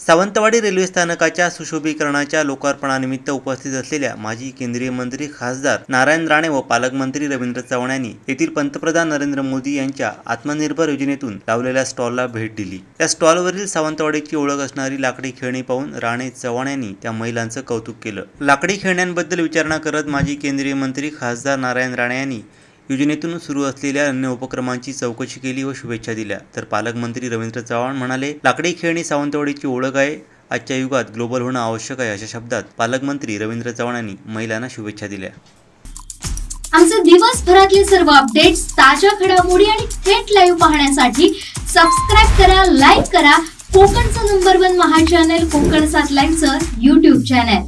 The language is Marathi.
सावंतवाडी रेल्वे स्थानकाच्या सुशोभीकरणाच्या लोकार्पणानिमित्त उपस्थित असलेल्या माजी केंद्रीय मंत्री खासदार नारायण राणे व पालकमंत्री रवींद्र चव्हाण यांनी येथील पंतप्रधान नरेंद्र मोदी यांच्या आत्मनिर्भर योजनेतून लावलेल्या स्टॉलला भेट दिली. या स्टॉलवरील सावंतवाडीची ओळख असणारी लाकडी खेळणी पाहून राणे चव्हाण यांनी त्या महिलांचं कौतुक केलं. लाकडी खेळण्यांबद्दल विचारणा करत माजी केंद्रीय मंत्री खासदार नारायण राणे यांनी योजनेतून सुरू असलेल्या अन्य उपक्रमांची चौकशी केली व शुभेच्छा दिल्या. तर पालकमंत्री रवींद्र चव्हाण म्हणाले लाकडी खेळणी सावंतवाडीची ओळख आहे. आजच्या युगात ग्लोबल होणं आवश्यक आहे अशा शब्दात पालकमंत्री रवींद्र चव्हाण यांनी महिलांना शुभेच्छा दिल्या. आमचे दिवसभरातले सर्व अपडेट्स ताज्या घडामोडी आणि थेट लाईव्ह पाहण्यासाठी सबस्क्राईब करा लाईक करा. कोकणचं number one Maha channel Konkan सात लाईनचं युट्यूब चॅनल